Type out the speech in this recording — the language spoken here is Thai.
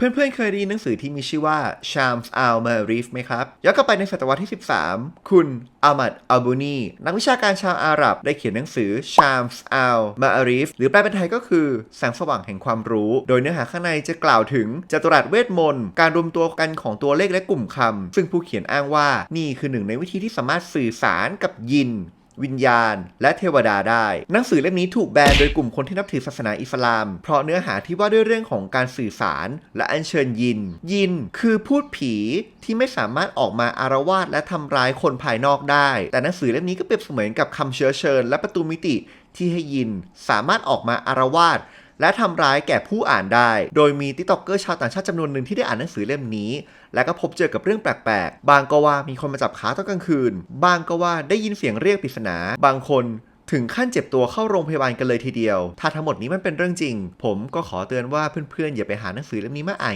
เพื่อนๆ เคยได้ยินหนังสือที่มีชื่อว่า Shams al Marif ไหมครับ ย้อนกลับไปในศตวรรษที่ 13 คุณอามัดอัลบูนี นักวิชาการชาวอาหรับ ได้เขียนหนังสือ Shams al Marif หรือแปลเป็นไทยก็คือ แสงสว่างแห่งความรู้ โดยเนื้อหาข้างในจะกล่าวถึงจัตุรัสเวทมนต์ การรวมตัวกันของตัวเลขและกลุ่มคำซึ่งผู้เขียนอ้างว่า นี่คือหนึ่งในวิธีที่สามารถสื่อสารกับยิน วิญญาณ และเทวดาได้ หนังสือเล่มนี้ถูกแบนโดยกลุ่มคนที่นับถือศาสนาอิสลาม เพราะเนื้อหาที่ว่าด้วยเรื่องของการสื่อสาร และอัญเชิญยิน ยินคือพูดผีที่ไม่สามารถออกมาอารวาสและทำร้ายคนภายนอกได้ แต่หนังสือเล่มนี้ก็เปรียบเสมือนกับคำเชื้อเชิญ และประตูมิติที่ให้ยินสามารถออกมาอารวาส และทำร้ายแก่ผู้อ่านได้ โดยมีติ๊กต็อกเกอร์ชาวต่างชาติจำนวนหนึ่งที่ได้อ่านหนังสือเล่มนี้ และก็พบเจอกับเรื่องแปลกๆ บางก็ว่ามีคนมาจับขาตอนกลางคืน บางก็ว่าได้ยินเสียงเรียกปริศนา บางคนถึงขั้นเจ็บตัวเข้าโรงพยาบาลกันเลยทีเดียว ถ้าทั้งหมดนี้มันเป็นเรื่องจริง ผมก็ขอเตือนว่าเพื่อนๆอย่าไปหาหนังสือเล่มนี้มาอ่าน